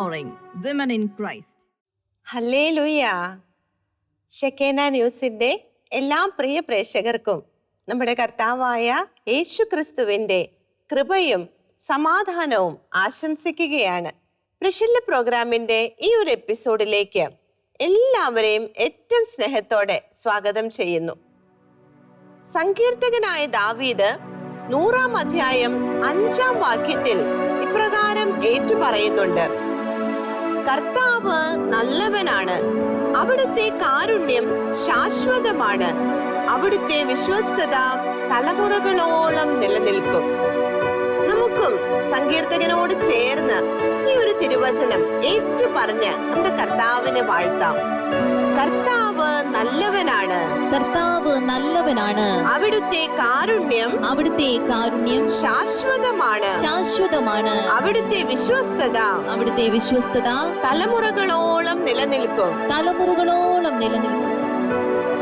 empowering women in Christ. ഹല്ലേ ലുയ്യ ഷെക്കേന ന്യൂസിന്റെ എല്ലാ പ്രിയ പ്രേക്ഷകർക്കും നമ്മുടെ കർത്താവായ യേശു ക്രിസ്തുവിന്റെ കൃപയും സമാധാനവും ആശംസിക്കുകയാണ്. പ്രശല്ല പ്രോഗ്രാമിന്റെ ഈ ഒരു എപ്പിസോഡിലേക്ക് എല്ലാവരെയും ഏറ്റവും സ്നേഹത്തോടെ സ്വാഗതം ചെയ്യുന്നു. സങ്കീർത്തകനായ ദാവീദ് നൂറാം അധ്യായം അഞ്ചാം വാക്യത്തിൽ ഇപ്രകാരം ഏറ്റുപറയുന്നുണ്ട്. കർത്താവ് നല്ലവനാണ്. അവിടുത്തെ കാരുണ്യം ശാശ്വതമാണ്. അവിടുത്തെ വിശ്വസ്തത തലമുറകളോളം നിലനിൽക്കും. നമുക്കും സങ്കീർത്തകനോട് ചേർന്ന് ഈ ഒരു തിരുവചനം ഏറ്റു പറഞ്ഞ് നമ്മുടെ കർത്താവിനെ വാഴ്ത്താം. കർത്താവ് നല്ലവനാണ്. കർത്താവ് നല്ലവനാണ്. അവിടുത്തെ കാരുണ്യം അവിടുത്തെ കാരുണ്യം ശാശ്വതമാണ്. ശാശ്വതമാണ്. അവിടുത്തെ വിശ്വസ്തത അവിടുത്തെ വിശ്വസ്തത തലമുറകളോളം നിലനിൽക്കും. തലമുറകളോളം നിലനിൽക്കും.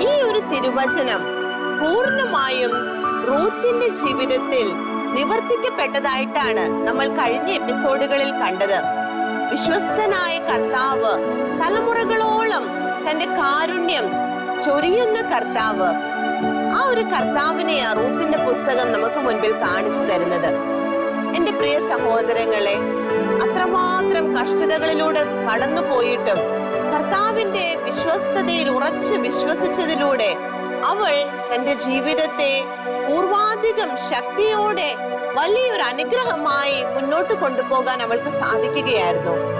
ഈ ഒരു തിരുവചനം പൂർണമായും റൂത്തിന്റെ ജീവിതത്തിൽ നിവർത്തിക്കപ്പെട്ടതായിട്ടാണ് നമ്മൾ കഴിഞ്ഞ എപ്പിസോഡുകളിൽ കണ്ടത്. വിശ്വസ്തനായ കർത്താവ് തലമുറകളോളം തന്റെ കാരുണ്യം ചൊരിയുന്ന കർത്താവ്. ആ ഒരു കർത്താവിനെ ആ റൂത്തിന്റെ പുസ്തകം നമുക്ക് മുൻപിൽ കാണിച്ചു തരുന്നത്. എന്റെ പ്രിയ സഹോദരങ്ങളെ അത്രമാത്രം കഷ്ടതകളിലൂടെ കടന്നു പോയിട്ടും കർത്താവിന്റെ വിശ്വസ്തതയിൽ ഉറച്ച് വിശ്വസിച്ചതിലൂടെ അവൾ തന്റെ ജീവിതത്തെ പൂർവാധികം ശക്തിയോടെ വലിയൊരു അനുഗ്രഹമായി മുന്നോട്ട് കൊണ്ടുപോകാൻ അവൾക്ക് സാധിക്കുകയായിരുന്നു.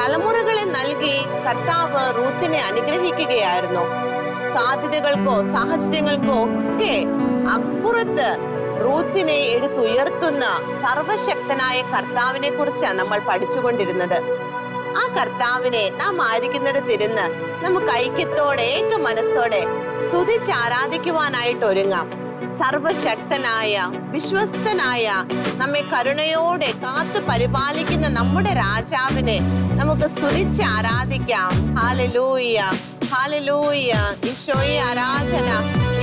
തലമുറകളെ നൽകി കർത്താവ് റൂത്തിനെ അനുഗ്രഹിക്കുകയായിരുന്നു. സാധ്യതകൾക്കോ സാഹചര്യങ്ങൾക്കോ ഒക്കെ അപ്പുറത്ത് റൂത്തിനെ എടുത്തുയർത്തുന്ന സർവശക്തനായ കർത്താവിനെ കുറിച്ചാണ് നമ്മൾ പഠിച്ചുകൊണ്ടിരുന്നത്. ആ കർത്താവിനെ നാം ആയിരിക്കുന്നിടത്തിരുന്ന് നമുക്ക് ഐക്യത്തോടെ ഏക മനസ്സോടെ സ്തുതിച്ച് ആരാധിക്കുവാനായിട്ട് ഒരുങ്ങാം. സർവശക്തനായ വിശ്വസ്തനായ നമ്മെ കരുണയോടെ കാത്തു പരിപാലിക്കുന്ന നമ്മുടെ രാജാവിനെ നമുക്ക് സ്തുതിച്ച് ആരാധിക്കാം. ഹാലലൂയ ഹാലലൂയ ഈശോയെ ആരാധന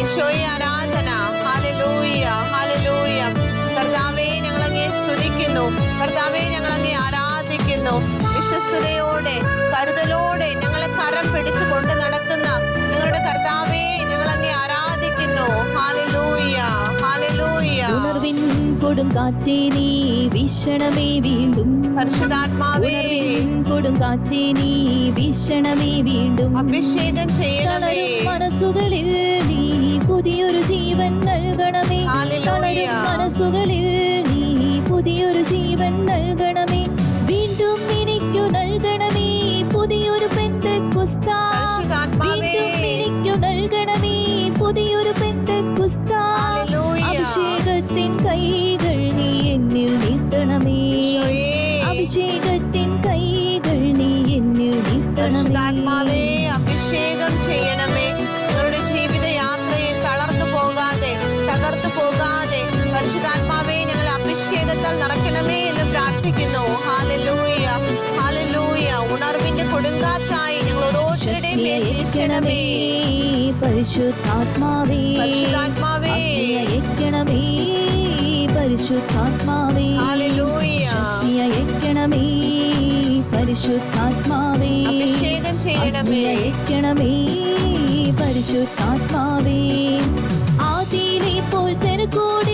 ഈശോയെ ആരാധന. ഹാലലൂയ ഹാലലൂയ കർത്താവേ ഞങ്ങൾ അങ്ങേ സ്തുതിക്കുന്നു. കർത്താവേ ഞങ്ങൾ അങ്ങേ ആരാധിക്കുന്നു. വിശ്വസ്തയോടെ കരുതലോടെ ഞങ്ങളെ കരം പിടിച്ചു കൊണ്ട് നടക്കുന്ന ഞങ്ങളുടെ കർത്താവെ ഹാലലൂയ ഉണർവിൻ കൊടുങ്കാറ്റേ നീ വീക്ഷണമേ വീണ്ടും. പരിശുദ്ധാത്മാവേ. കൊടുങ്കാറ്റേ നീ വീക്ഷണമേ വീണ്ടും. അഭിഷേകം ചെയ്യണമേ. മനസ്സുകളിൽ നീ പുതിയൊരു ജീവൻ നൽകണമേ. തളരും മനസ്സുകളിൽ നീ പുതിയൊരു ജീവൻ നൽകണമേ. വീണ്ടും എനിക്കു നൽകണമേ. പുതിയൊരു പെന്തക്കുസ്ത. പുതിയൊരു. അഭിഷേകത്തിൻ കൈകൾ നീ എന്നിൽ നീട്ടണമേ. അഭിഷേകത്തിൻ കൈകൾ നീ എന്നിൽ നീട്ടണമേ. അഭിഷേകം ചെയ്യണമേ. നിങ്ങളുടെ ജീവിത യാത്രയിൽ തളർന്നു പോകാതെ തകർന്നു പോകാതെ പരിശുദ്ധാത്മാവേ ഞങ്ങൾ അഭിഷേകത്താൽ നിറയ്ക്കണമേ എന്ന് പ്രാർത്ഥിക്കുന്നു. ഹാലലൂയ ഹാലലൂയ ഉണർവിന്റെ കൊടുങ്കാറ്റായി ഞങ്ങൾ ഓരോരുത്തരുടെയും പരിശുദ്ധാത്മാവേ പരിശുദ്ധാത്മാവേ. അഗ്നിയയക്കണമേ പരിശുദ്ധാത്മാവേ. പരിശുദ്ധാത്മാവേ. പരിശുദ്ധാത്മാവേ. ആദിയിലെ പോൽ ജനകോടികളെ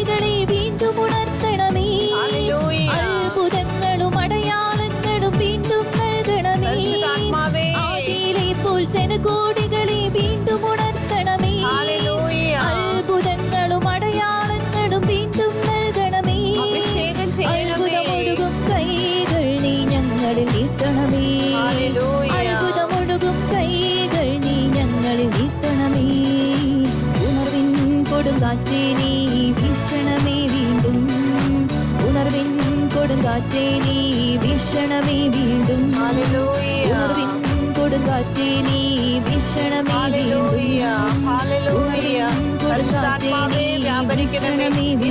കൊടുങ്കാറ്റേ നീ ഭീഷണമേ വീണ്ടും. ഉണർവിൻ കൊടുങ്കാറ്റേ നീ ഭീഷണമേ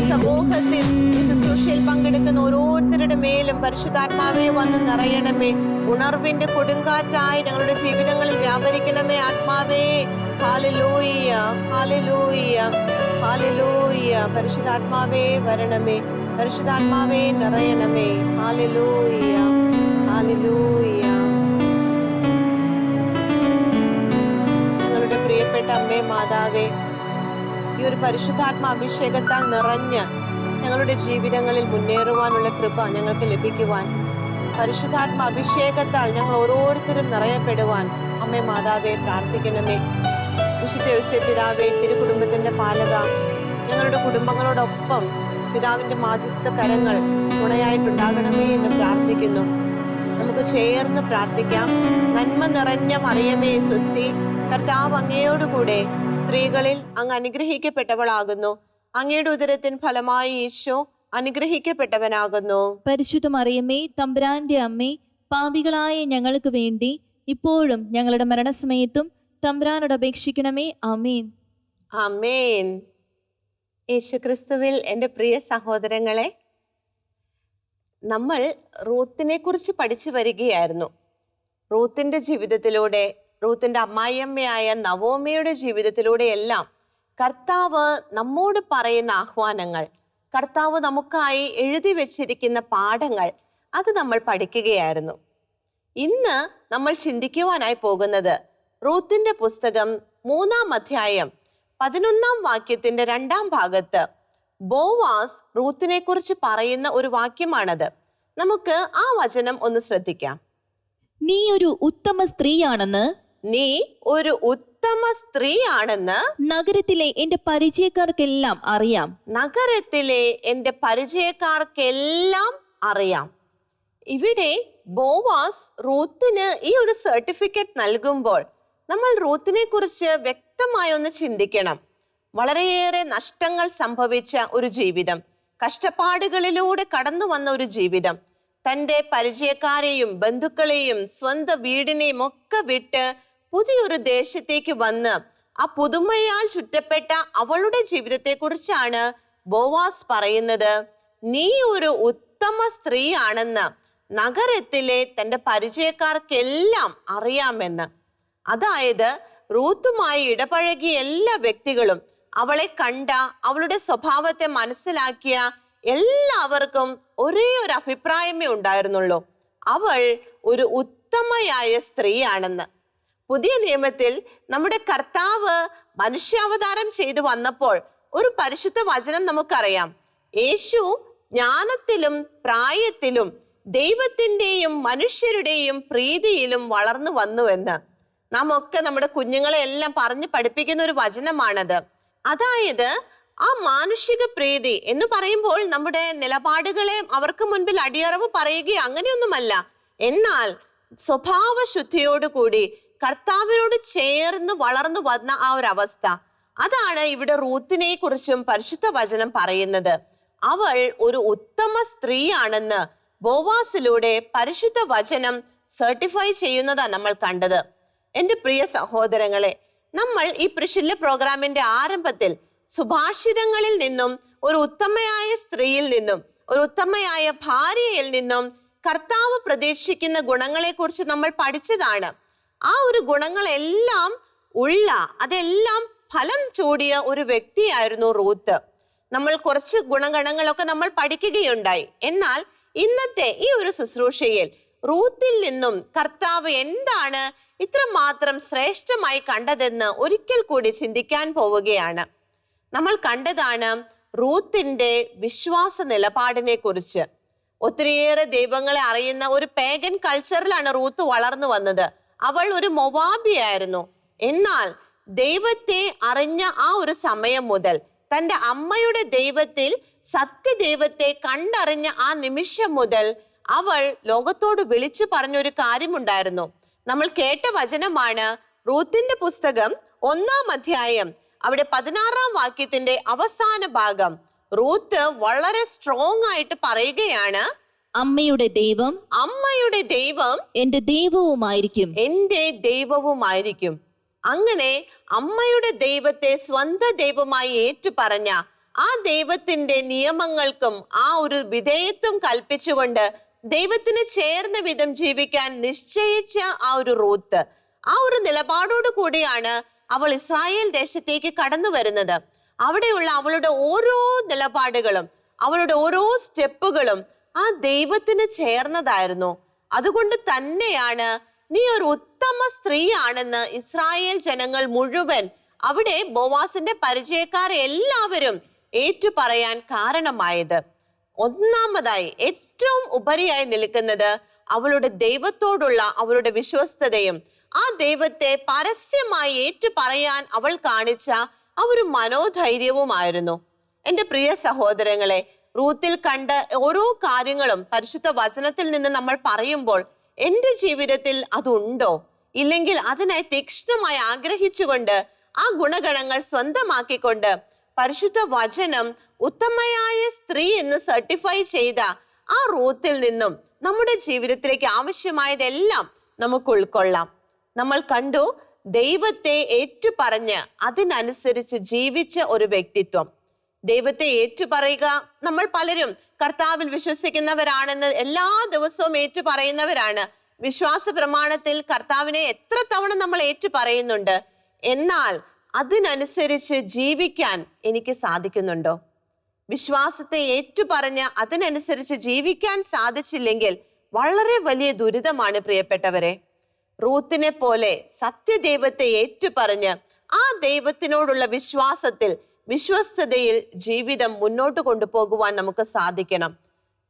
സമൂഹത്തിൽ ശുശ്രൂഷയിൽ പങ്കെടുക്കുന്ന ഓരോരുത്തരുടെ മേലും പരിശുദ്ധാത്മാവേ വന്ന് നിറയണമേ. ഉണർവിന്റെ കൊടുങ്കാറ്റായി ഞങ്ങളുടെ ജീവിതങ്ങളിൽ വ്യാപരിക്കണമേ ആത്മാവേ. ഹാലലൂയ ഹാലലൂയ ഹാലലൂയ പരിശുദ്ധാത്മാവേ വരണമേ. പരിശുദ്ധാത്മാവേ നിറയണമേ. ഹാലലൂയ ഹാലലൂയ ഞങ്ങളുടെ പ്രിയപ്പെട്ട അമ്മേ മാതാവേ ഈ ഒരു പരിശുദ്ധാത്മ അഭിഷേകത്താൽ നിറഞ്ഞ് ഞങ്ങളുടെ ജീവിതങ്ങളിൽ മുന്നേറുവാനുള്ള കൃപ ഞങ്ങൾക്ക് ലഭിക്കുവാൻ പരിശുദ്ധാത്മാ അഭിഷേകത്താൽ ഞങ്ങൾ ഓരോരുത്തരും നിറയപ്പെടുവാൻ അമ്മേ മാതാവേ പ്രാർത്ഥിക്കണമേ. വിശുദ്ധ യോസേ പിതാവേ തിരുകുടുംബത്തിന്റെ പാലക ഞങ്ങളുടെ കുടുംബങ്ങളോടൊപ്പം പിതാവിന്റെ മാധ്യസ്ഥ കരങ്ങൾ തുണയായിട്ടുണ്ടാകണമേ എന്ന് പ്രാർത്ഥിക്കുന്നു. നമുക്ക് ചേർന്ന് പ്രാർത്ഥിക്കാം. നന്മ നിറഞ്ഞ മറിയമേ സ്വസ്തി. കർത്താവ് അങ്ങയോടുകൂടെ സ്ത്രീകളിൽ അങ്ങ് അനുഗ്രഹിക്കപ്പെട്ടവളാകുന്നു. അങ്ങയുടെ ഉദരത്തിൻ ഫലമായി ഈശോ അനുഗ്രഹിക്കപ്പെട്ടവനാകുന്നു. പരിശുദ്ധ മറിയമ്മേ തമ്പുരാന്റെ അമ്മേ പാപികളായ ഞങ്ങൾക്ക് വേണ്ടി ഇപ്പോഴും ഞങ്ങളുടെ മരണസമയത്തും തമ്പുരാനോട് അപേക്ഷിക്കണമേ. അമീൻ അമേൻ യേശുക്രിസ്തുവിൽ എന്റെ പ്രിയ സഹോദരങ്ങളെ നമ്മൾ റൂത്തിനെ കുറിച്ച് പഠിച്ചു വരികയായിരുന്നു. റൂത്തിന്റെ ജീവിതത്തിലൂടെ റൂത്തിന്റെ അമ്മായിയമ്മയായ നവോമയുടെ ജീവിതത്തിലൂടെ എല്ലാം കർത്താവ് നമ്മോട് പറയുന്ന ആഹ്വാനങ്ങൾ കർത്താവ് നമുക്കായി എഴുതി വച്ചിരിക്കുന്ന പാഠങ്ങൾ അത് നമ്മൾ പഠിക്കുകയായിരുന്നു. ഇന്ന് നമ്മൾ ചിന്തിക്കുവാനായി പോകുന്നത് റൂത്തിന്റെ പുസ്തകം മൂന്നാം അധ്യായം പതിനൊന്നാം വാക്യത്തിന്റെ രണ്ടാം ഭാഗത്ത് ബോവാസ് റൂത്തിനെ കുറിച്ച് പറയുന്ന ഒരു വാക്യമാണത്. നമുക്ക് ആ വചനം ഒന്ന് ശ്രദ്ധിക്കാം. നീ ഒരു ഉത്തമ സ്ത്രീയാണെന്ന്? നീ ഒരു ഉത്തമ സ്ത്രീയാണെന്ന്? നഗരത്തിലെ എന്റെ പരിചയക്കാർക്കെല്ലാം അറിയാം. നഗരത്തിലെ എന്റെ പരിചയക്കാർക്കെല്ലാം അറിയാം. ഇവിടെ ബോവാസ് റൂത്തിന് ഈ ഒരു സർട്ടിഫിക്കറ്റ് നൽകുമ്പോൾ നമ്മൾ റൂത്തിനെ കുറിച്ച് വ്യക്തമായി ഒന്ന് ചിന്തിക്കണം. വളരെയേറെ നഷ്ടങ്ങൾ സംഭവിച്ച ഒരു ജീവിതം. കഷ്ടപ്പാടുകളിലൂടെ കടന്നു വന്ന ഒരു ജീവിതം. തന്റെ പരിചയക്കാരെയും ബന്ധുക്കളെയും സ്വന്തം വീടിനെയും ഒക്കെ വിട്ട് പുതിയൊരു ദേശത്തേക്ക് വന്ന് ആ പുതുമയാൽ ചുറ്റപ്പെട്ട അവളുടെ ജീവിതത്തെക്കുറിച്ചാണ് ബോവാസ് പറയുന്നത്. നീ ഒരു ഉത്തമ സ്ത്രീയാണെന്ന് നഗരത്തിലെ തന്റെ പരിചയക്കാർക്കെല്ലാം അറിയാമെന്ന്. അതായത് റൂത്തുമായി ഇടപഴകിയ എല്ലാ വ്യക്തികളും അവളെ കണ്ട അവളുടെ സ്വഭാവത്തെ മനസ്സിലാക്കിയ എല്ലാവർക്കും ഒരേ ഒരു അഭിപ്രായമേ ഉണ്ടായിരുന്നുള്ളൂ. അവൾ ഒരു ഉത്തമയായ സ്ത്രീയാണെന്ന്. പുതിയ നിയമത്തിൽ നമ്മുടെ കർത്താവ് മനുഷ്യാവതാരം ചെയ്തു വന്നപ്പോൾ ഒരു പരിശുദ്ധ വചനം നമുക്കറിയാം. യേശു ജ്ഞാനത്തിലും പ്രായത്തിലും ദൈവത്തിന്റെയും മനുഷ്യരുടെയും പ്രീതിയിലും വളർന്നു വന്നുവെന്ന്. നാം ഒക്കെ നമ്മുടെ കുഞ്ഞുങ്ങളെ എല്ലാം പറഞ്ഞു പഠിപ്പിക്കുന്ന ഒരു വചനമാണത്. അതായത് ആ മാനുഷിക പ്രീതി എന്ന് പറയുമ്പോൾ നമ്മുടെ നിലപാടുകളെ അവർക്ക് മുൻപിൽ അടിയറവ് പറയുകയോ അങ്ങനെയൊന്നുമല്ല. എന്നാൽ സ്വഭാവ ശുദ്ധിയോടുകൂടി കർത്താവിനോട് ചേർന്ന് വളർന്നു വന്ന ആ ഒരു അവസ്ഥ. അതാണ് ഇവിടെ റൂത്തിനെ കുറിച്ചും പരിശുദ്ധ വചനം പറയുന്നത്. അവൾ ഒരു ഉത്തമ സ്ത്രീയാണെന്ന് ബോവാസിലൂടെ പരിശുദ്ധ വചനം സർട്ടിഫൈ ചെയ്യുന്നതാണ് നമ്മൾ കണ്ടത്. എന്റെ പ്രിയ സഹോദരങ്ങളെ നമ്മൾ ഈ പ്രിഷില്ല പ്രോഗ്രാമിന്റെ ആരംഭത്തിൽ സുഭാഷിതങ്ങളിൽ നിന്നും ഒരു ഉത്തമയായ സ്ത്രീയിൽ നിന്നും ഒരു ഉത്തമയായ ഭാര്യയിൽ നിന്നും കർത്താവ് പ്രതീക്ഷിക്കുന്ന ഗുണങ്ങളെക്കുറിച്ച് നമ്മൾ പഠിച്ചതാണ്. ആ ഒരു ഗുണങ്ങളെല്ലാം ഉള്ള അതെല്ലാം ഫലം ചൂടിയ ഒരു വ്യക്തിയായിരുന്നു റൂത്ത്. നമ്മൾ കുറച്ച് ഗുണഗണങ്ങളൊക്കെ നമ്മൾ പഠിക്കുകയുണ്ടായി. എന്നാൽ ഇന്നത്തെ ഈ ഒരു ശുശ്രൂഷയിൽ റൂത്തിൽ നിന്നും കർത്താവ് എന്താണ് ഇത്രമാത്രം ശ്രേഷ്ഠമായി കണ്ടതെന്ന് ഒരിക്കൽ കൂടി ചിന്തിക്കാൻ പോവുകയാണ്. നമ്മൾ കണ്ടതാണ് റൂത്തിന്റെ വിശ്വാസ നിലപാടിനെ കുറിച്ച്. ഒത്തിരിയേറെ ദൈവങ്ങളെ അറിയുന്ന ഒരു പേഗൻ കൾച്ചറിലാണ് റൂത്ത് വളർന്നു വന്നത്. അവൾ ഒരു മൊവാബിയായിരുന്നു. എന്നാൽ ദൈവത്തെ അറിഞ്ഞ ആ ഒരു സമയം മുതൽ തന്റെ അമ്മയുടെ ദൈവത്തിൽ സത്യദൈവത്തെ കണ്ടറിഞ്ഞ ആ നിമിഷം മുതൽ അവൾ ലോകത്തോട് വിളിച്ചു പറഞ്ഞൊരു കാര്യമുണ്ടായിരുന്നു. നമ്മൾ കേട്ട വചനമാണ് റൂത്തിന്റെ പുസ്തകം ഒന്നാം അധ്യായം അവിടെ പതിനാറാം വാക്യത്തിന്റെ അവസാന ഭാഗം. റൂത്ത് വളരെ സ്ട്രോങ് ആയിട്ട് പറയുകയാണ് അമ്മയുടെ ദൈവം അമ്മയുടെ ദൈവം എന്റെ ദൈവവുമായിരിക്കും. എന്റെ ദൈവവുമായിരിക്കും. അങ്ങനെ അമ്മയുടെ ദൈവത്തെ സ്വന്തം ദൈവമായി ഏറ്റു പറഞ്ഞ ആ ദൈവത്തിന്റെ നിയമങ്ങൾക്കും ആ ഒരു വിധേയത്വം കൽപ്പിച്ചുകൊണ്ട് ദൈവത്തിന് ചേർന്ന വിധം ജീവിക്കാൻ നിശ്ചയിച്ച ആ ഒരു റൂത്ത് ആ ഒരു നിലപാടോട് കൂടിയാണ് അവൾ ഇസ്രായേൽ ദേശത്തേക്ക് കടന്നു വരുന്നത്. അവിടെയുള്ള അവളുടെ ഓരോ നിലപാടുകളും അവളുടെ ഓരോ സ്റ്റെപ്പുകളും ആ ദൈവത്തിന് ചേർന്നതായിരുന്നു. അതുകൊണ്ട് തന്നെയാണ് നീ ഒരു ഉത്തമ സ്ത്രീയാണെന്ന് ഇസ്രായേൽ ജനങ്ങൾ മുഴുവൻ അവിടെ ബോവാസിന്റെ പരിചയക്കാരെ എല്ലാവരും ഏറ്റുപറയാൻ കാരണമായത്. ഒന്നാമതായി ഏറ്റവും ഉപരിയായി നിൽക്കുന്നത് അവളുടെ ദൈവത്തോടുള്ള അവളുടെ വിശ്വസ്തതയും ആ ദൈവത്തെ പരസ്യമായി ഏറ്റുപറയാൻ അവൾ കാണിച്ച ആ ഒരു മനോധൈര്യവുമായിരുന്നു. എന്റെ പ്രിയ സഹോദരങ്ങളെ റൂത്തിൽ കണ്ട ഓരോ കാര്യങ്ങളും പരിശുദ്ധ വചനത്തിൽ നിന്ന് നമ്മൾ പറയുമ്പോൾ എന്റെ ജീവിതത്തിൽ അതുണ്ടോ? ഇല്ലെങ്കിൽ അതിനായി തീക്ഷ്ണമായി ആഗ്രഹിച്ചുകൊണ്ട് ആ ഗുണഗണങ്ങൾ സ്വന്തമാക്കിക്കൊണ്ട് പരിശുദ്ധ വചനം ഉത്തമയായ സ്ത്രീ എന്ന് സർട്ടിഫൈ ചെയ്ത ആ റൂത്തിൽ നിന്നും നമ്മുടെ ജീവിതത്തിലേക്ക് ആവശ്യമായതെല്ലാം നമുക്ക് ഉൾക്കൊള്ളാം. നമ്മൾ കണ്ടു ദൈവത്തെ ഏറ്റുപറഞ്ഞ് അതിനനുസരിച്ച് ജീവിച്ച ഒരു വ്യക്തിത്വം. ദൈവത്തെ ഏറ്റുപറയുക നമ്മൾ പലരും കർത്താവിൽ വിശ്വസിക്കുന്നവരാണെന്ന് എല്ലാ ദിവസവും ഏറ്റുപറയുന്നവരാണ്. വിശ്വാസ പ്രമാണത്തിൽ കർത്താവിനെ എത്ര തവണ നമ്മൾ ഏറ്റുപറയുന്നുണ്ട്? എന്നാൽ അതിനനുസരിച്ച് ജീവിക്കാൻ എനിക്ക് സാധിക്കുന്നുണ്ടോ? വിശ്വാസത്തെ ഏറ്റുപറഞ്ഞ് അതിനനുസരിച്ച് ജീവിക്കാൻ സാധിച്ചില്ലെങ്കിൽ വളരെ വലിയ ദുരിതമാണ് പ്രിയപ്പെട്ടവരെ. റൂത്തിനെ പോലെ സത്യദൈവത്തെ ഏറ്റുപറഞ്ഞ് ആ ദൈവത്തിനോടുള്ള വിശ്വാസത്തിൽ വിശ്വസ്തതയിൽ ജീവിതം മുന്നോട്ട് കൊണ്ടുപോകുവാൻ നമുക്ക് സാധിക്കണം.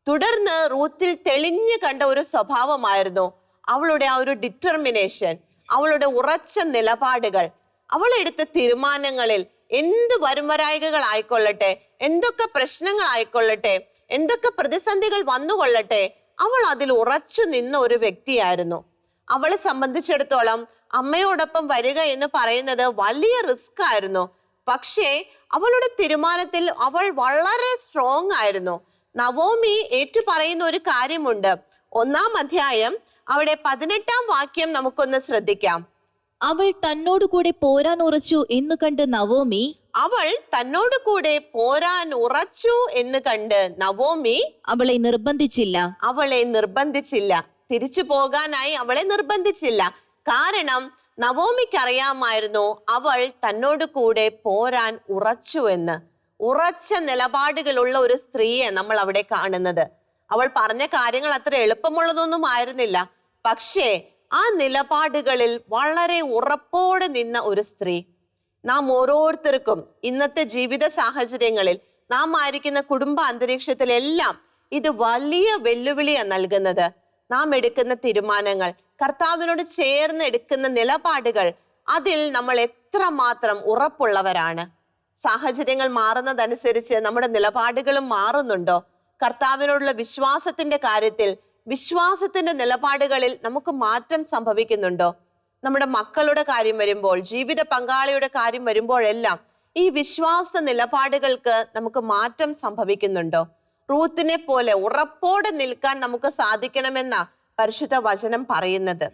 തുടർന്ന് റൂത്തിൽ തെളിഞ്ഞു കണ്ട ഒരു സ്വഭാവമായിരുന്നു അവളുടെ ആ ഒരു ഡിറ്റർമിനേഷൻ അവളുടെ ഉറച്ച നിലപാടുകൾ. അവളെടുത്ത തീരുമാനങ്ങളിൽ എന്ത് വരുമരായികകൾ ആയിക്കൊള്ളട്ടെ എന്തൊക്കെ പ്രശ്നങ്ങൾ ആയിക്കൊള്ളട്ടെ എന്തൊക്കെ പ്രതിസന്ധികൾ വന്നുകൊള്ളട്ടെ അവൾ അതിൽ ഉറച്ചു നിന്ന ഒരു വ്യക്തിയായിരുന്നു. അവളെ സംബന്ധിച്ചിടത്തോളം അമ്മയോടൊപ്പം വരിക എന്ന് പറയുന്നത് വലിയ റിസ്ക് ആയിരുന്നു. പക്ഷേ അവളുടെ തീരുമാനത്തിൽ അവൾ വളരെ സ്ട്രോങ് ആയിരുന്നു. നവോമി ഏറ്റു പറയുന്ന ഒരു കാര്യമുണ്ട്. ഒന്നാം അധ്യായം അവിടെ പതിനെട്ടാം വാക്യം നമുക്കൊന്ന് ശ്രദ്ധിക്കാം. അവൾ തന്നോട് കൂടെ പോരാൻ ഉറച്ചു എന്ന് കണ്ട് നവോമി അവൾ തന്നോട് കൂടെ പോരാൻ ഉറച്ചു എന്ന് കണ്ട് നവോമി അവളെ നിർബന്ധിച്ചില്ല. അവളെ നിർബന്ധിച്ചില്ല. തിരിച്ചു പോകാനായി അവളെ നിർബന്ധിച്ചില്ല. കാരണം നവോമിക്ക് അറിയാമായിരുന്നു അവൾ തന്നോട് കൂടെ പോരാൻ ഉറച്ചു എന്ന്. ഉറച്ച നിലപാടുകളുള്ള ഒരു സ്ത്രീയെ നമ്മൾ അവിടെ കാണുന്നത്. അവൾ പറഞ്ഞ കാര്യങ്ങൾ അത്ര എളുപ്പമുള്ളതൊന്നും ആയിരുന്നില്ല. പക്ഷേ ആ നിലപാടുകളിൽ വളരെ ഉറപ്പോടെ നിന്ന ഒരു സ്ത്രീ. നാം ഓരോരുത്തർക്കും ഇന്നത്തെ ജീവിത സാഹചര്യങ്ങളിൽ നാം ആയിരിക്കുന്ന കുടുംബ അന്തരീക്ഷത്തിലെല്ലാം ഇത് വലിയ വെല്ലുവിളിയാണ് നൽകുന്നത്. നാം എടുക്കുന്ന തീരുമാനങ്ങൾ കർത്താവിനോട് ചേർന്ന് എടുക്കുന്ന നിലപാടുകൾ അതിൽ നമ്മൾ എത്രമാത്രം ഉറപ്പുള്ളവരാണ്. സാഹചര്യങ്ങൾ മാറുന്നതനുസരിച്ച് നമ്മുടെ നിലപാടുകളും മാറുന്നുണ്ടോ? കർത്താവിനോടുള്ള വിശ്വാസത്തിന്റെ കാര്യത്തിൽ വിശ്വാസത്തിന്റെ നിലപാടുകളിൽ നമുക്ക് മാറ്റം സംഭവിക്കുന്നുണ്ടോ? നമ്മുടെ മക്കളുടെ കാര്യം വരുമ്പോൾ ജീവിത പങ്കാളിയുടെ കാര്യം വരുമ്പോഴെല്ലാം ഈ വിശ്വാസ നിലപാടുകൾക്ക് നമുക്ക് മാറ്റം സംഭവിക്കുന്നുണ്ടോ? റൂത്തിനെ പോലെ ഉറപ്പോടെ നിൽക്കാൻ നമുക്ക് സാധിക്കണമെന്ന പരിശുദ്ധ വചനം പറയുന്നത്.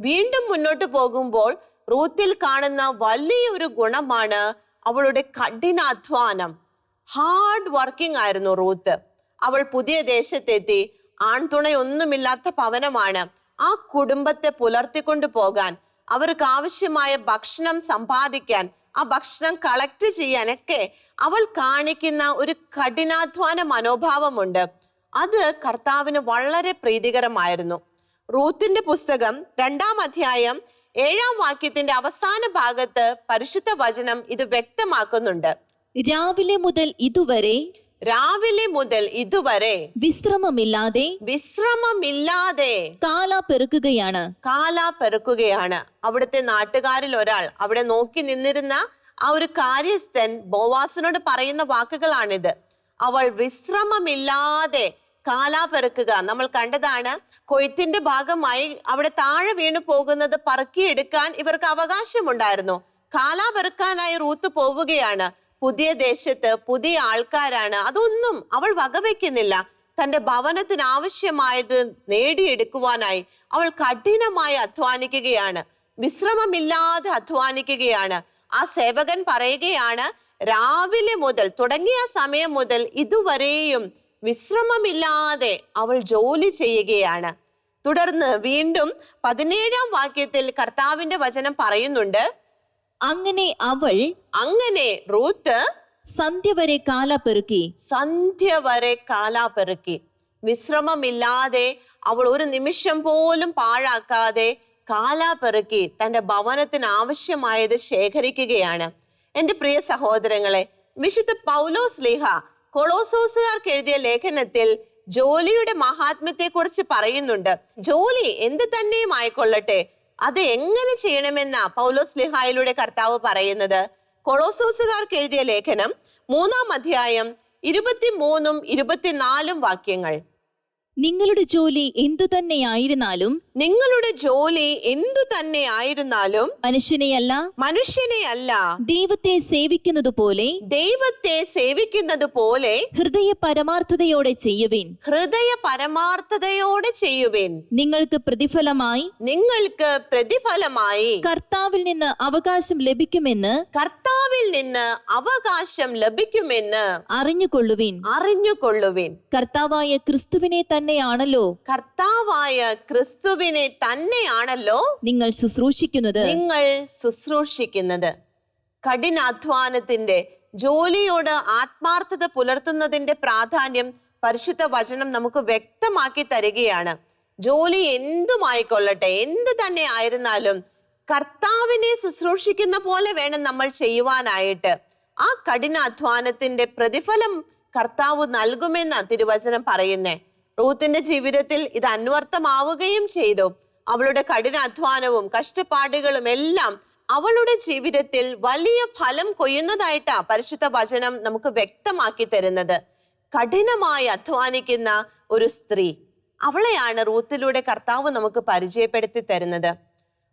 വീണ്ടും മുന്നോട്ട് പോകുമ്പോൾ റൂത്തിൽ കാണുന്ന വലിയൊരു ഗുണമാണ് അവളുടെ കഠിനാധ്വാനം. ഹാർഡ് വർക്കിംഗ് ആയിരുന്നു റൂത്ത്. അവൾ പുതിയ ദേശത്തെത്തി. ആൺതുണയൊന്നുമില്ലാത്ത ഭവനമാണ് ആ കുടുംബത്തെ പുലർത്തിക്കൊണ്ടു പോകാൻ അവർക്ക് ആവശ്യമായ ഭക്ഷണം സമ്പാദിക്കാൻ ആ ഭക്ഷണം കളക്ട് ചെയ്യാനൊക്കെ അവൾ കാണിക്കുന്ന ഒരു കഠിനാധ്വാന മനോഭാവമുണ്ട്. അത് കർത്താവിന് വളരെ പ്രീതികരമായിരുന്നു. റൂത്തിന്റെ പുസ്തകം രണ്ടാം അധ്യായം ഏഴാം വാക്യത്തിന്റെ അവസാന ഭാഗത്ത് പരിശുദ്ധ വചനം ഇത് വ്യക്തമാക്കുന്നുണ്ട്. രാവിലെ മുതൽ ഇതുവരെ രാവിലെ മുതൽ ഇതുവരെ വിശ്രമമില്ലാതെ വിശ്രമമില്ലാതെ കാല പെറുക്കുകയാണ്. കാല പെറുക്കുകയാണ്. അവിടുത്തെ നാട്ടുകാരിൽ ഒരാൾ അവിടെ നോക്കി നിന്നിരുന്ന ആ ഒരു കാര്യസ്ഥൻ ബോവാസിനോട് പറയുന്ന വാക്കുകളാണിത്. അവൾ വിശ്രമമില്ലാതെ കാലാ പെറുക്കുക. നമ്മൾ കണ്ടതാണ് കൊയ്ത്തിന്റെ ഭാഗമായി അവിടെ താഴെ വീണു പോകുന്നത് പറക്കിയെടുക്കാൻ ഇവർക്ക് അവകാശമുണ്ടായിരുന്നു. കാലാ പെറുക്കാനായി റൂത്ത് പോവുകയാണ്. പുതിയ ദേശത്ത് പുതിയ ആൾക്കാരാണ്. അതൊന്നും അവൾ വകവെക്കുന്നില്ല. തന്റെ ഭവനത്തിന് ആവശ്യമായത് നേടിയെടുക്കുവാനായി അവൾ കഠിനമായി അധ്വാനിക്കുകയാണ്. വിശ്രമമില്ലാതെ അധ്വാനിക്കുകയാണ്. ആ സേവകൻ പറയുകയാണ് രാവിലെ മുതൽ തുടങ്ങിയ സമയം മുതൽ ഇതുവരെയും വിശ്രമമില്ലാതെ അവൾ ജോലി ചെയ്യുകയാണ്. തുടർന്ന് വീണ്ടും പതിനേഴാം വാക്യത്തിൽ കർത്താവിന്റെ വചനം പറയുന്നുണ്ട് അങ്ങനെ അവൾ അങ്ങനെ റൂത്ത് സന്ധ്യ വരെ കാലാപെറുക്കി സന്ധ്യ വരെ കാലാപെറുക്കി വിശ്രമമില്ലാതെ അവൾ ഒരു നിമിഷം പോലും പാഴാക്കാതെ കാലാപ്പെറുക്കി തന്റെ ഭവനത്തിന് ആവശ്യമായത് ശേഖരിക്കുകയാണ്. എന്റെ പ്രിയ സഹോദരങ്ങളെ വിശുദ്ധ പൗലോസ് ലീഹ കൊളോസോസുകാർക്ക് എഴുതിയ ലേഖനത്തിൽ ജോലിയുടെ മഹാത്മ്യത്തെ കുറിച്ച് പറയുന്നുണ്ട്. ജോലി എന്ത് തന്നെയും ആയിക്കൊള്ളട്ടെ അത് എങ്ങനെ ചെയ്യണമെന്നാ പൗലോസ് ലിഹായിലൂടെ കർത്താവ് പറയുന്നത്? കൊളോസോസുകാർക്ക് എഴുതിയ ലേഖനം മൂന്നാം അധ്യായം ഇരുപത്തിമൂന്നും ഇരുപത്തിനാലും വാക്യങ്ങൾ. നിങ്ങളുടെ ജോലി എന്തു തന്നെയായിരുന്നാലും നിങ്ങളുടെ ജോലി എന്തു തന്നെ ആയിരുന്നാലും മനുഷ്യനെയല്ല. ദൈവത്തെ സേവിക്കുന്നത് പോലെ സേവിക്കുന്നതുപോലെ ദൈവത്തെ സേവിക്കുന്നത് പോലെ ഹൃദയ പരമാർത്ഥതയോടെ ചെയ്യുവിൻ. ഹൃദയ പരമാർത്ഥതയോടെ ചെയ്യുവിൻ. നിങ്ങൾക്ക് പ്രതിഫലമായി നിങ്ങൾക്ക് പ്രതിഫലമായി കർത്താവിൽ നിന്ന് അവകാശം ലഭിക്കുമെന്ന് കർത്താവിൽ നിന്ന് അവകാശം ലഭിക്കുമെന്ന് അറിഞ്ഞുകൊള്ളുവിൻ. അറിഞ്ഞുകൊള്ളുവിൻ. കർത്താവായ ക്രിസ്തുവിനെ തന്നെയാണല്ലോ. കർത്താവായ ക്രിസ്തുവിനെ തന്നെയാണല്ലോ നിങ്ങൾ ശുശ്രൂഷിക്കുന്നത്. നിങ്ങൾ ശുശ്രൂഷിക്കുന്നത്. കഠിനാധ്വാനത്തിന്റെ ജോലിയോട് ആത്മാർത്ഥത പുലർത്തുന്നതിന്റെ പ്രാധാന്യം പരിശുദ്ധ വചനം നമുക്ക് വ്യക്തമാക്കി തരികയാണ്. ജോലി എന്തുമായിക്കൊള്ളട്ടെ എന്ത് തന്നെ ആയിരുന്നാലും കർത്താവിനെ ശുശ്രൂഷിക്കുന്ന പോലെ വേണം നമ്മൾ ചെയ്യുവാനായിട്ട്. ആ കഠിനാധ്വാനത്തിന്റെ പ്രതിഫലം കർത്താവ് നൽകുമെന്ന തിരുവചനം പറയുന്നേ. റൂത്തിന്റെ ജീവിതത്തിൽ ഇത് അന്വർത്ഥമാവുകയും ചെയ്തു. അവളുടെ കഠിനാധ്വാനവും കഷ്ടപ്പാടുകളും എല്ലാം അവളുടെ ജീവിതത്തിൽ വലിയ ഫലം കൊയ്യുന്നതായിട്ടാ പരിശുദ്ധ വചനം നമുക്ക് വ്യക്തമാക്കി തരുന്നത്. കഠിനമായി അധ്വാനിക്കുന്ന ഒരു സ്ത്രീ അവളെയാണ് റൂത്തിലൂടെ കർത്താവ് നമുക്ക് പരിചയപ്പെടുത്തി തരുന്നത്.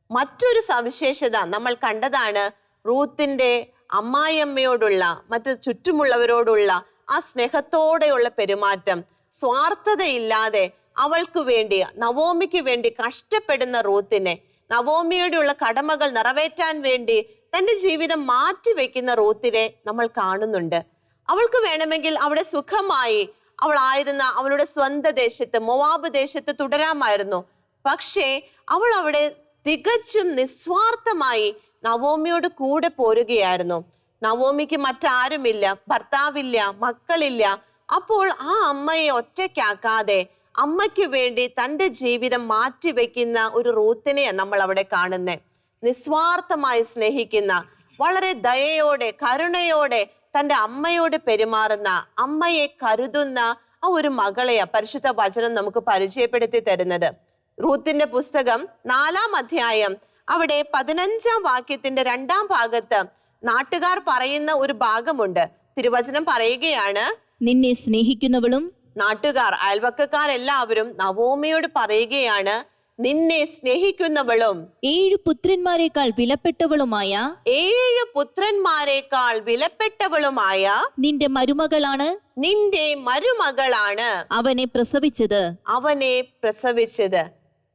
മറ്റൊരു സവിശേഷത നമ്മൾ കണ്ടതാണ് റൂത്തിന്റെ അമ്മായിയമ്മയോടുള്ള മറ്റു ചുറ്റുമുള്ളവരോടുള്ള ആ സ്നേഹത്തോടെയുള്ള പെരുമാറ്റം. സ്വാർത്ഥതയില്ലാതെ അവൾക്ക് വേണ്ടി നവോമിക്ക് വേണ്ടി കഷ്ടപ്പെടുന്ന റൂത്തിനെ നവോമിയോടുള്ള കടമകൾ നിറവേറ്റാൻ വേണ്ടി തന്റെ ജീവിതം മാറ്റിവെക്കുന്ന റൂത്തിനെ നമ്മൾ കാണുന്നുണ്ട്. അവൾക്ക് വേണമെങ്കിൽ അവിടെ സുഖമായി അവൾ ആയിരുന്ന അവളുടെ സ്വന്തം ദേശത്ത് മൊവാബ് ദേശത്ത് തുടരാമായിരുന്നു. പക്ഷേ അവൾ അവിടെ തികച്ചും നിസ്വാർത്ഥമായി നവോമിയോട് കൂടെ പോരുകയായിരുന്നു. നവോമിക്ക് മറ്റാരുമില്ല ഭർത്താവില്ല മക്കളില്ല അപ്പോൾ ആ അമ്മയെ ഒറ്റയ്ക്കാക്കാതെ അമ്മയ്ക്ക് വേണ്ടി തന്റെ ജീവിതം മാറ്റിവെക്കുന്ന ഒരു റൂത്തിനെയാണ് നമ്മൾ അവിടെ കാണുന്നത് നിസ്വാർത്ഥമായി സ്നേഹിക്കുന്ന വളരെ ദയയോടെ കരുണയോടെ തന്റെ അമ്മയോട് പെരുമാറുന്ന അമ്മയെ കരുതുന്ന ആ ഒരു മകളെയാ പരിശുദ്ധ വചനം നമുക്ക് പരിചയപ്പെടുത്തി തരുന്നത്. റൂത്തിന്റെ പുസ്തകം നാലാം അധ്യായം അവിടെ പതിനഞ്ചാം വാക്യത്തിന്റെ രണ്ടാം ഭാഗത്ത് നാട്ടുകാർ പറയുന്ന ഒരു ഭാഗമുണ്ട്. തിരുവചനം പറയുകയാണ് നിന്നെ സ്നേഹിക്കുന്നവളും നാട്ടുകാർ അയൽവക്കക്കാരെല്ലാവരും നവോമയോട് പറയുകയാണ് നിന്നെ സ്നേഹിക്കുന്നവളും ഏഴു പുത്രന്മാരെക്കാൾ വിലപ്പെട്ടവളുമായ ഏഴ് പുത്രന്മാരെക്കാൾ വിലപ്പെട്ടവളുമായ നിന്റെ മരുമകളാണ് നിന്റെ മരുമകളാണ്. അവനെ പ്രസവിച്ചത്. അവനെ പ്രസവിച്ചത്.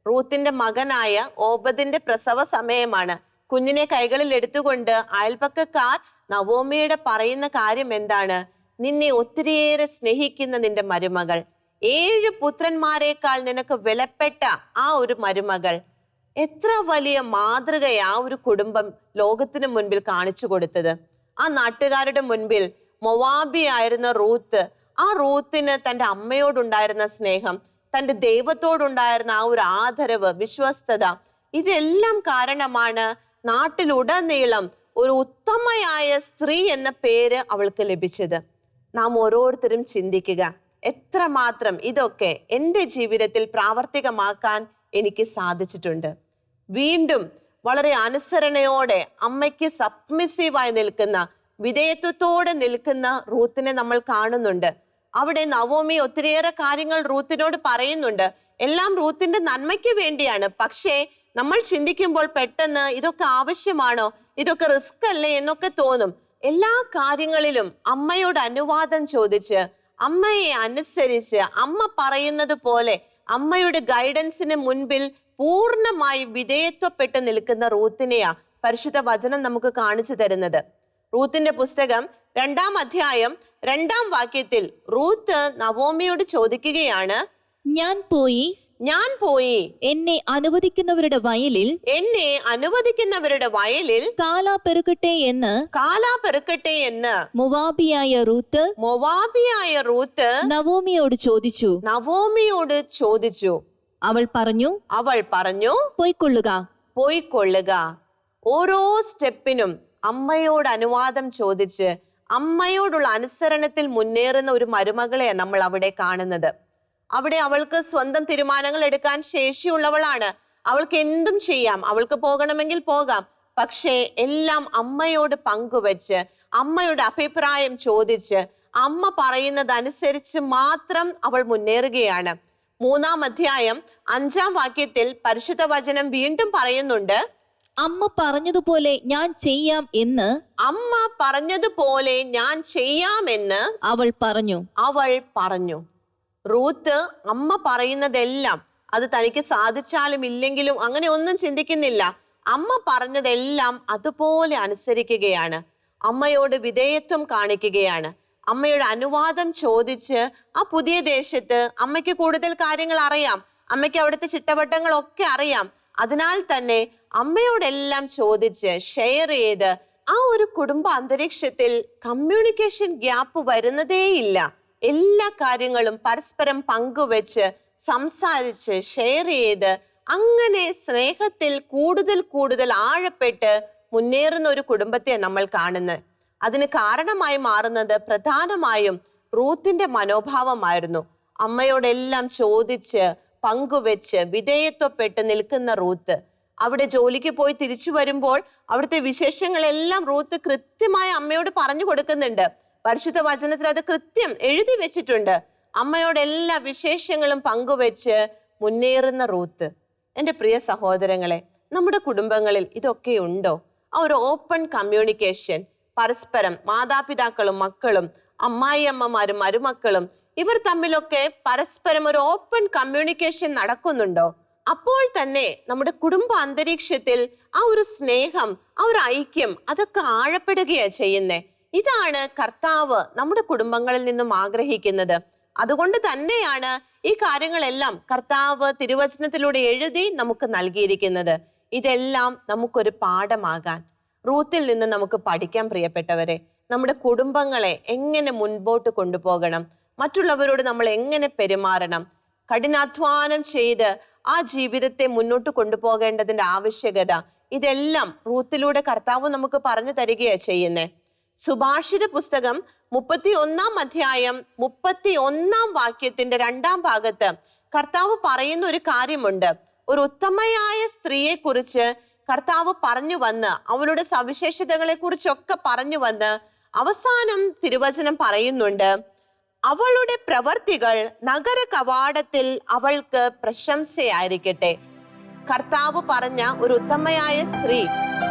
റൂത്തിന്റെ മകനായ ഓബദിന്റെ പ്രസവ സമയമാണ്. കുഞ്ഞിനെ കൈകളിൽ എടുത്തുകൊണ്ട് അയൽപക്കക്കാർ നവോമിയുടെ പറയുന്ന കാര്യം എന്താണ്? നിന്നെ ഒത്തിരിയേറെ സ്നേഹിക്കുന്ന നിന്റെ മരുമകൾ. ഏഴ് പുത്രന്മാരെക്കാൾ നിനക്ക് വിലപ്പെട്ട ആ ഒരു മരുമകൾ. എത്ര വലിയ മാതൃകയാ ഒരു കുടുംബം ലോകത്തിന് മുൻപിൽ കാണിച്ചു കൊടുത്തത്. ആ നാട്ടുകാരുടെ മുൻപിൽ മൊവാബി ആയിരുന്ന റൂത്ത് ആ റൂത്തിന് തന്റെ അമ്മയോടുണ്ടായിരുന്ന സ്നേഹം തന്റെ ദൈവത്തോടുണ്ടായിരുന്ന ആ ഒരു ആദരവ് വിശ്വസ്തത ഇതെല്ലാം കാരണമാണ് നാട്ടിലുടനീളം ഒരു ഉത്തമയായ സ്ത്രീ എന്ന പേര് അവൾക്ക് ലഭിച്ചത്. നാം ഓരോരുത്തരും ചിന്തിക്കുക. എത്രമാത്രം ഇതൊക്കെ എന്റെ ജീവിതത്തിൽ പ്രാവർത്തികമാക്കാൻ എനിക്ക് സാധിച്ചിട്ടുണ്ട്. വീണ്ടും വളരെ അനുസരണയോടെ അമ്മയ്ക്ക് സബ്മിസീവായി നിൽക്കുന്ന വിധേയത്വത്തോടെ നിൽക്കുന്ന റൂത്തിനെ നമ്മൾ കാണുന്നുണ്ട്. അവിടെ നവോമി ഒത്തിരിയേറെ കാര്യങ്ങൾ റൂത്തിനോട് പറയുന്നുണ്ട്. എല്ലാം റൂത്തിന്റെ നന്മയ്ക്ക് വേണ്ടിയാണ്. പക്ഷേ നമ്മൾ ചിന്തിക്കുമ്പോൾ പെട്ടെന്ന് ഇതൊക്കെ ആവശ്യമാണോ? ഇതൊക്കെ റിസ്ക് അല്ലേ എന്നൊക്കെ തോന്നും. എല്ലാ കാര്യങ്ങളിലും അമ്മയോട് അനുവാദം ചോദിച്ച് അമ്മയെ അനുസരിച്ച് അമ്മ പറയുന്നത് പോലെ അമ്മയുടെ ഗൈഡൻസിന് മുൻപിൽ പൂർണമായി വിധേയത്വപ്പെട്ട് നിൽക്കുന്ന റൂത്തിനെയാ പരിശുദ്ധ വചനം നമുക്ക് കാണിച്ചു തരുന്നത്. റൂത്തിന്റെ പുസ്തകം രണ്ടാം അധ്യായം രണ്ടാം വാക്യത്തിൽ റൂത്ത് നവോമിയോട് ചോദിക്കുകയാണ് ഞാൻ പോയി ഞാൻ പോയി. എന്നെ അനുവദിക്കുന്നവരുടെ വയലിൽ എന്നെ അനുവദിക്കുന്നവരുടെ വയലിൽ കാലാ പെരുക്കട്ടെ എന്ന് കാലാ പെറുക്കട്ടെ എന്ന് മൊവാബിയായ റൂത്ത് മൊവാബിയായ റൂത്ത് നവോമിയോട് ചോദിച്ചു. നവോമിയോട് ചോദിച്ചു. അവൾ പറഞ്ഞു അവൾ പറഞ്ഞു പോയിക്കൊള്ളുക. പോയിക്കൊള്ളുക. ഓരോ സ്റ്റെപ്പിനും അമ്മയോട് അനുവാദം ചോദിച്ച് അമ്മയോടുള്ള അനുസരണത്തിൽ മുന്നേറുന്ന ഒരു മരുമകളെ നമ്മൾ അവിടെ കാണുന്നത്. അവിടെ അവൾക്ക് സ്വന്തം തീരുമാനങ്ങൾ എടുക്കാൻ ശേഷിയുള്ളവളാണ്. അവൾക്ക് എന്തും ചെയ്യാം. അവൾക്ക് പോകണമെങ്കിൽ പോകാം. പക്ഷേ എല്ലാം അമ്മയോട് പങ്കുവെച്ച് അമ്മയുടെ അഭിപ്രായം ചോദിച്ച് അമ്മ പറയുന്നതനുസരിച്ച് മാത്രം അവൾ മുന്നേറുകയാണ്. മൂന്നാം അധ്യായം അഞ്ചാം വാക്യത്തിൽ പരിശുദ്ധ വചനം വീണ്ടും പറയുന്നുണ്ട് അമ്മ പറഞ്ഞതുപോലെ ഞാൻ ചെയ്യാം എന്ന് അമ്മ പറഞ്ഞതുപോലെ ഞാൻ ചെയ്യാമെന്ന് അവൾ പറഞ്ഞു. അവൾ പറഞ്ഞു. റൂത്ത് അമ്മ പറയുന്നതെല്ലാം അത് തനിക്ക് സാധിച്ചാലും ഇല്ലെങ്കിലും അങ്ങനെ ഒന്നും ചിന്തിക്കുന്നില്ല. അമ്മ പറഞ്ഞതെല്ലാം അതുപോലെ അനുസരിക്കുകയാണ്. അമ്മയോട് വിധേയത്വം കാണിക്കുകയാണ്. അമ്മയുടെ അനുവാദം ചോദിച്ച് ആ പുതിയ ദേശത്ത് അമ്മയ്ക്ക് കൂടുതൽ കാര്യങ്ങൾ അറിയാം. അമ്മയ്ക്ക് അവിടുത്തെ ചിട്ടവട്ടങ്ങളൊക്കെ അറിയാം. അതിനാൽ തന്നെ അമ്മയോടെല്ലാം ചോദിച്ച് ഷെയർ ചെയ്ത് ആ ഒരു കുടുംബ അന്തരീക്ഷത്തിൽ കമ്മ്യൂണിക്കേഷൻ ഗ്യാപ്പ് വരുന്നതേയില്ല. എല്ലാ കാര്യങ്ങളും പരസ്പരം പങ്കുവെച്ച് സംസാരിച്ച് ഷെയർ ചെയ്ത് അങ്ങനെ സ്നേഹത്തിൽ കൂടുതൽ കൂടുതൽ ആഴപ്പെട്ട് മുന്നേറുന്ന ഒരു കുടുംബത്തെ നമ്മൾ കാണുന്നത് അതിന് കാരണമായി മാറുന്നത് പ്രധാനമായും റൂത്തിന്റെ മനോഭാവമായിരുന്നു. അമ്മയോടെല്ലാം ചോദിച്ച് പങ്കുവെച്ച് വിധേയത്വപ്പെട്ട് നിൽക്കുന്ന റൂത്ത്. അവിടെ ജോലിക്ക് പോയി തിരിച്ചു വരുമ്പോൾ അവിടുത്തെ വിശേഷങ്ങളെല്ലാം റൂത്ത് കൃത്യമായി അമ്മയോട് പറഞ്ഞു കൊടുക്കുന്നുണ്ട്. പരിശുദ്ധ വചനത്തിൽ അത് കൃത്യം എഴുതി വെച്ചിട്ടുണ്ട്. അമ്മയോട് എല്ലാ വിശേഷങ്ങളും പങ്കുവെച്ച് മുന്നേറുന്ന റൂത്ത്. എന്റെ പ്രിയ സഹോദരങ്ങളെ നമ്മുടെ കുടുംബങ്ങളിൽ ഇതൊക്കെ ഉണ്ടോ? ആ ഒരു ഓപ്പൺ കമ്മ്യൂണിക്കേഷൻ പരസ്പരം മാതാപിതാക്കളും മക്കളും അമ്മായിയമ്മമാരും മരുമക്കളും ഇവർ തമ്മിലൊക്കെ പരസ്പരം ഒരു ഓപ്പൺ കമ്മ്യൂണിക്കേഷൻ നടക്കുന്നുണ്ടോ? അപ്പോൾ തന്നെ നമ്മുടെ കുടുംബ അന്തരീക്ഷത്തിൽ ആ ഒരു സ്നേഹം ആ ഒരു ഐക്യം അതൊക്കെ ആഴപ്പെടുകയാണ് ചെയ്യുന്നേ. ഇതാണ് കർത്താവ് നമ്മുടെ കുടുംബങ്ങളിൽ നിന്നും ആഗ്രഹിക്കുന്നത്. അതുകൊണ്ട് തന്നെയാണ് ഈ കാര്യങ്ങളെല്ലാം കർത്താവ് തിരുവചനത്തിലൂടെ എഴുതി നമുക്ക് നൽകിയിരിക്കുന്നത്. ഇതെല്ലാം നമുക്കൊരു പാഠമാകാൻ റൂത്തിൽ നിന്ന് നമുക്ക് പഠിക്കാൻ പ്രിയപ്പെട്ടവരെ നമ്മുടെ കുടുംബങ്ങളെ എങ്ങനെ മുൻപോട്ട് കൊണ്ടുപോകണം മറ്റുള്ളവരോട് നമ്മൾ എങ്ങനെ പെരുമാറണം കഠിനാധ്വാനം ചെയ്ത് ആ ജീവിതത്തെ മുന്നോട്ട് കൊണ്ടുപോകേണ്ടതിന്റെ ആവശ്യകത ഇതെല്ലാം റൂത്തിലൂടെ കർത്താവ് നമുക്ക് പറഞ്ഞു തരികയാണ് ചെയ്യുന്നേ. സുഭാഷിത പുസ്തകം മുപ്പത്തി ഒന്നാം അധ്യായം മുപ്പത്തി ഒന്നാം വാക്യത്തിന്റെ രണ്ടാം ഭാഗത്ത് കർത്താവ് പറയുന്ന ഒരു കാര്യമുണ്ട്. ഒരു ഉത്തമയായ സ്ത്രീയെ കുറിച്ച് കർത്താവ് പറഞ്ഞു വന്ന് അവളുടെ സവിശേഷതകളെ കുറിച്ചൊക്കെ പറഞ്ഞു വന്ന് അവസാനം തിരുവചനം പറയുന്നുണ്ട്. അവളുടെ പ്രവർത്തികൾ നഗര കവാടത്തിൽ അവൾക്ക് പ്രശംസയായിരിക്കട്ടെ. കർത്താവ് പറഞ്ഞ ഒരു ഉത്തമയായ സ്ത്രീ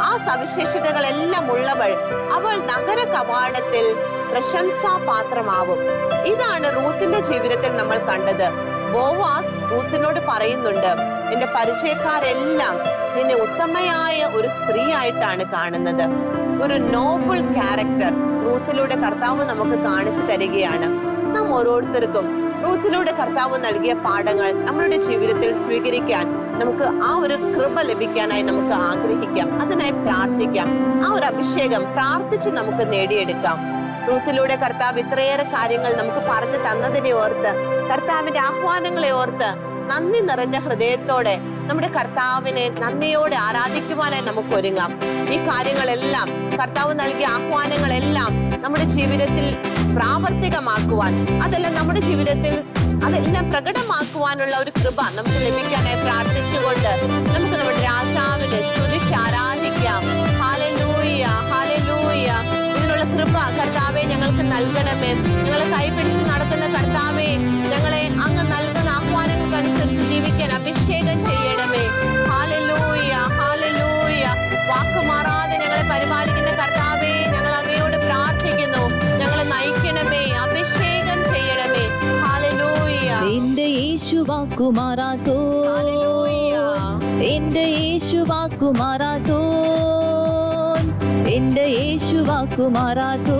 ആ സവിശേഷതകളെല്ലാം ഉള്ളവൾ അവൾ നഗര കവാടത്തിൽ പ്രശംസാപാത്രമാവും. ഇതാണ് റൂത്തിന്റെ ജീവിതത്തിൽ നമ്മൾ കണ്ടത്. ബോവാസ് റൂത്തിനോട് പറയുന്നുണ്ട് എന്റെ പരിചയക്കാരെല്ലാം നിന്നെ ഉത്തമയായ ഒരു സ്ത്രീ ആയിട്ടാണ് കാണുന്നത്. ഒരു നോബിൾ ക്യാരക്ടർ റൂത്തിലൂടെ കർത്താവ് നമുക്ക് കാണിച്ചു തരികയാണ്. നാം ഓരോരുത്തർക്കും റൂത്തിലൂടെ കർത്താവ് നൽകിയ പാഠങ്ങൾ നമ്മളുടെ ജീവിതത്തിൽ സ്വീകരിക്കാൻ നമുക്ക് ആ ഒരു കൃപ ലഭിക്കാനായി നമുക്ക് ആഗ്രഹിക്കാം. അതിനായി പ്രാർത്ഥിക്കാം. ആ ഒരു അഭിഷേകം പ്രാർത്ഥിച്ച് നമുക്ക് നേടിയെടുക്കാം. റൂത്തിലൂടെ കർത്താവ് ഇത്രയേറെ കാര്യങ്ങൾ നമുക്ക് പറഞ്ഞു തന്നതിനെ ഓർത്ത് കർത്താവിന്റെ ആഹ്വാനങ്ങളെ ഓർത്ത് നന്ദി നിറഞ്ഞ ഹൃദയത്തോടെ നമ്മുടെ കർത്താവിനെ നന്ദിയോടെ ആരാധിക്കുവാനായി നമുക്ക് ഒരുങ്ങാം. ഈ കാര്യങ്ങളെല്ലാം കർത്താവ് നൽകിയ ആഹ്വാനങ്ങളെല്ലാം നമ്മുടെ ജീവിതത്തിൽ പ്രാവർത്തികമാക്കുവാൻ അതെല്ലാം നമ്മുടെ ജീവിതത്തിൽ അതെല്ലാം പ്രകടമാക്കുവാനുള്ള ഒരു കൃപ നമുക്ക് ലഭിക്കാനായി പ്രാർത്ഥിച്ചുകൊണ്ട് നമുക്ക് നമ്മുടെ രാജാവിനെ സ്തുതിച്ച് ആരാധിക്കാം. ഹാലലൂയ ഹാലലൂയ ഇതിനുള്ള കൃപ കർത്താവെ ഞങ്ങൾക്ക് നൽകണമേ. ഞങ്ങളെ കൈപിടിച്ച് നടത്തുന്ന കർത്താവെ ഞങ്ങളെ അങ്ങ് നൽകുന്ന ആഹ്വാനങ്ങൾക്കനുസരിച്ച് ജീവിക്കാൻ അഭിഷേകം ചെയ്യണമേ. ഹാലലൂയ യേശു വാക്കുമാറാത്തോ ഹാലലൂയ എന്റെ യേശു വാക്കുമാറാത്തോ എന്റെ യേശു വാക്കുമാറാത്തോ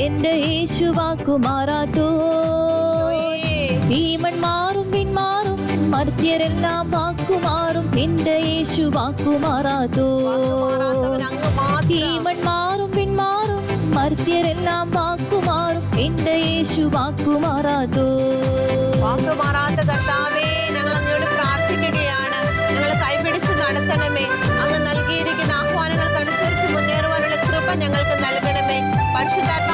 എന്റെ യേശു വാക്കുമാറാത്തോ ഈശോയേ. ഈ മൺമാറും പിന്മാറും മർത്യരെല്ലാം വാക്കുമാറും എന്റെ യേശു വാക്കുമാറാത്തോ മാറാത്തവൻ അങ്ങ് മർത്യരെല്ലാം വാക്കുമാറും. എന്റെ യേശു വാക്കുമാറാതോ. വാക്കുമാറാത്ത കർത്താവേ ഞങ്ങൾ അങ്ങയോട് പ്രാർത്ഥിക്കുകയാണ്. ഞങ്ങൾ കൈപിടിച്ച് നടത്തണമേ. അങ്ങ് നൽകിയിരിക്കുന്ന ആഹ്വാനങ്ങൾക്കനുസരിച്ച് മുന്നേറുവാനുള്ള കൃപ ഞങ്ങൾക്ക് നൽകണമേ. പരിശുദ്ധാത്മാവിനാൽ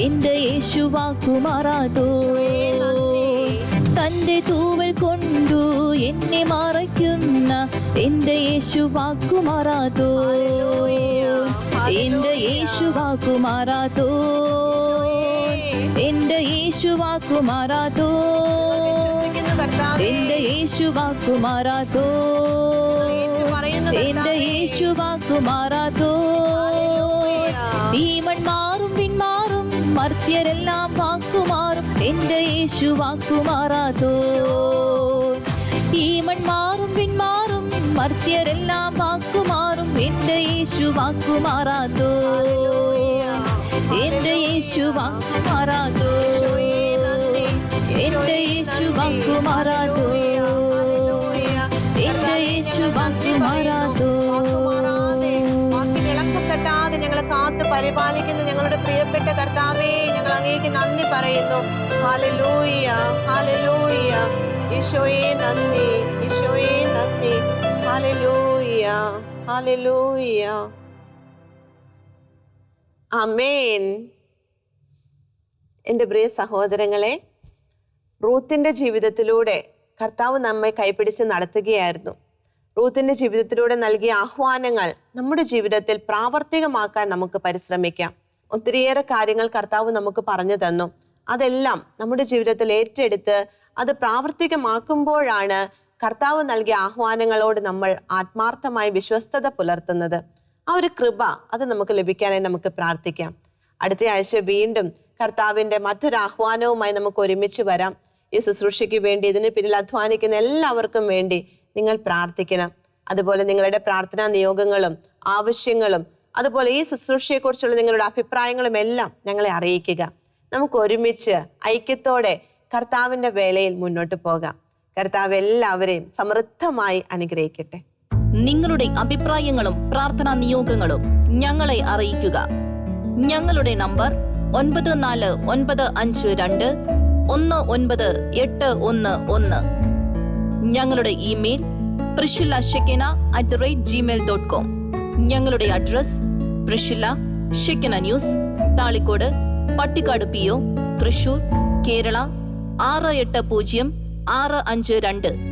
എന്റെ യേശു വാക്കുമാറാതോ ഈശോയേ, നന്ദി. തന്റെ തൂവൽ കൊണ്ടു എന്നെ മറയ്ക്കുന്ന എന്റെ യേശു വാക്കുമാറാതോ എന്റെ യേശു വാക്കുമാറാതോ എന്റെ യേശു വാക്കുമാറാതോ വിശ്വസിക്കുന്നു കർത്താവേ എന്റെ യേശു വാക്കുമാറാതോ പറയുന്നു എന്റെ യേശു വാക്കുമാറാതോ ഈ മൺമാറും പിന്മാറും മർത്യരെല്ലാം വാക്കുമാറും. എന്റെ യേശു വാക്കുമാറാതോ. ഈ മൺമാറും പിന്മാറും മർത്യരെല്ലാം വാക്കുമാറും. എന്റെ യേശു വാക്കുമാറാതോ. എന്റെ യേശു വാക്കുമാറാതോ. എന്റെ യേശു വാക്കുമാറാതോ. എന്റെ യേശു വാക്കുമാറാതോ. തട്ടാതെ ഞങ്ങളെ കാത്ത് പരിപാലിക്കുന്ന. ഞങ്ങളുടെ പ്രിയപ്പെട്ട കർത്താവേ ഞങ്ങൾ അങ്ങേക്ക് നന്ദി പറയുന്നു. ഹാലലൂയ ഹാലലൂയ ഈശോയെ നന്ദി ഈശോയെ നന്ദി. ഹാലലൂയ ഹാലലൂയ അമേൻ എന്റെ പ്രിയ സഹോദരങ്ങളെ റൂത്തിന്റെ ജീവിതത്തിലൂടെ കർത്താവ് നമ്മെ കൈപിടിച്ച് നടത്തുകയായിരുന്നു. റൂത്തിന്റെ ജീവിതത്തിലൂടെ നൽകിയ ആഹ്വാനങ്ങൾ നമ്മുടെ ജീവിതത്തിൽ പ്രാവർത്തികമാക്കാൻ നമുക്ക് പരിശ്രമിക്കാം. ഒത്തിരിയേറെ കാര്യങ്ങൾ കർത്താവ് നമുക്ക് പറഞ്ഞു തന്നു. അതെല്ലാം നമ്മുടെ ജീവിതത്തിൽ ഏറ്റെടുത്ത് അത് പ്രാവർത്തികമാക്കുമ്പോഴാണ് കർത്താവ് നൽകിയ ആഹ്വാനങ്ങളോട് നമ്മൾ ആത്മാർത്ഥമായി വിശ്വസ്തത പുലർത്തുന്നത്. ആ ഒരു കൃപ അത് നമുക്ക് ലഭിക്കാനായി നമുക്ക് പ്രാർത്ഥിക്കാം. അടുത്ത ആഴ്ച വീണ്ടും കർത്താവിന്റെ മറ്റൊരു ആഹ്വാനവുമായി നമുക്ക് ഒരുമിച്ച് വരാം. ഈ ശുശ്രൂഷയ്ക്ക് വേണ്ടി ഇതിന് പിന്നിൽ അധ്വാനിക്കുന്ന എല്ലാവർക്കും വേണ്ടി നിങ്ങൾ പ്രാർത്ഥിക്കണം. അതുപോലെ നിങ്ങളുടെ പ്രാർത്ഥനാ നിയോഗങ്ങളും ആവശ്യങ്ങളും അതുപോലെ ഈ ശുശ്രൂഷയെക്കുറിച്ചുള്ള നിങ്ങളുടെ അഭിപ്രായങ്ങളും എല്ലാം ഞങ്ങളെ അറിയിക്കുക. നമുക്ക് ഒരുമിച്ച് ഐക്യത്തോടെ കർത്താവിന്റെ വേലയിൽ മുന്നോട്ട് പോകാം. കർത്താവ് എല്ലാവരെയും സമൃദ്ധമായി അനുഗ്രഹിക്കട്ടെ. നിങ്ങളുടെ അഭിപ്രായങ്ങളും പ്രാർത്ഥനാ നിയോഗങ്ങളും ഞങ്ങളെ അറിയിക്കുക. ഞങ്ങളുടെ നമ്പർ ഒൻപത് നാല് ഒൻപത് അഞ്ച് രണ്ട് ഒന്ന് ഒൻപത് എട്ട് ഒന്ന് ഒന്ന്. ഞങ്ങളുടെ email Priscilla Shekinah at the rate gmail dot com ഞങ്ങളുടെ address Priscilla Shekinah news Thalikkode Pattikkad P O Thrissur Kerala ആറ് എട്ട് പൂജ്യം ആറ് അഞ്ച് രണ്ട്.